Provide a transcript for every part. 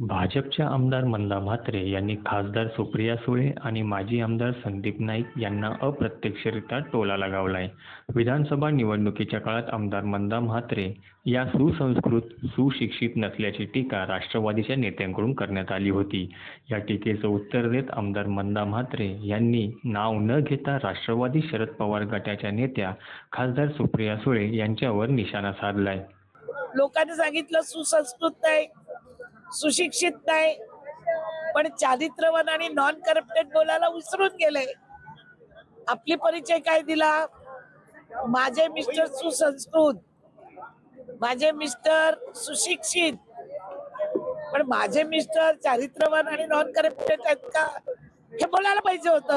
भाजपच्या आमदार मंदा म्हात्रे यांनी खासदार सुप्रिया सुळे आणि माजी आमदार संदीप नाईक यांना अप्रत्यक्षरित्या टोला लगावलाय. विधानसभा निवडणुकीच्या काळात आमदार मंदा म्हात्रे या सुसंस्कृत, सुशिक्षित नसल्याची टीका राष्ट्रवादीच्या नेत्यांकडून करण्यात आली होती. या टीकेचं उत्तर देत आमदार मंदा म्हात्रे यांनी नाव न घेता राष्ट्रवादी शरद पवार गटाच्या नेत्या खासदार सुप्रिया सुळे यांच्यावर निशाणा साधलाय. लोकांनी सांगितलं सुसंस्कृत नाही सुशिक्षित नाही पण चारित्र्यवान आणि नॉन करप्टेड बोलायला विसरून गेले. आपली परिचय काय दिला? माझे मिस्टर सुसंस्कृत. माझे मिस्टर सुशिक्षित. पण माझे मिस्टर चारित्र्यवान आणि नॉन करप्टेड आहेत का? हे बोलायला पाहिजे होत.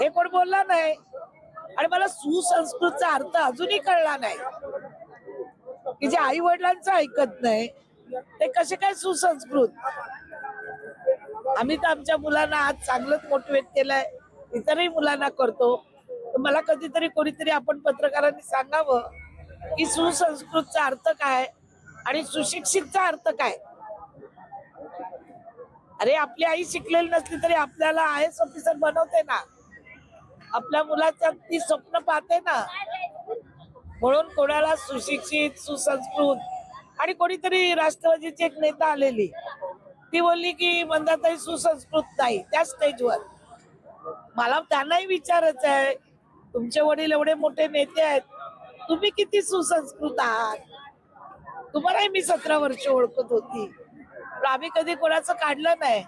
हे कोण बोलला नाही? आणि मला सुसंस्कृतचा अर्थ अजूनही कळला नाही. की जे आई वडिलांचं ऐकत नाही ते कसे काय सुसंस्कृत? आम्ही तर आमच्या मुलांना आज चांगलंच मोटिवेट केलंय. इतरही मुलांना करतो. तर मला कधीतरी कोणीतरी आपण पत्रकारांनी सांगावं की सुसंस्कृतचा अर्थ काय आणि सुशिक्षितचा अर्थ काय? अरे आपली आई शिकलेली नसली तरी आपल्याला आय एस ऑफिसर बनवते ना. आपल्या मुलाच्या ती स्वप्न पाहते ना. म्हणून कोणाला सुशिक्षित सुसंस्कृत आणि कोणीतरी राष्ट्रवादीची एक नेता आलेली. ती बोलली की मंदाताई सुसंस्कृत नाही त्या स्टेजवर मला त्यांनाही विचारायचं आहे तुमचे वडील एवढे मोठे नेते आहेत तुम्ही किती सुसंस्कृत आहात? तुम्हालाही मी सतरा वर्ष ओळखत होती. आम्ही कधी कोणाचं काढलं नाही.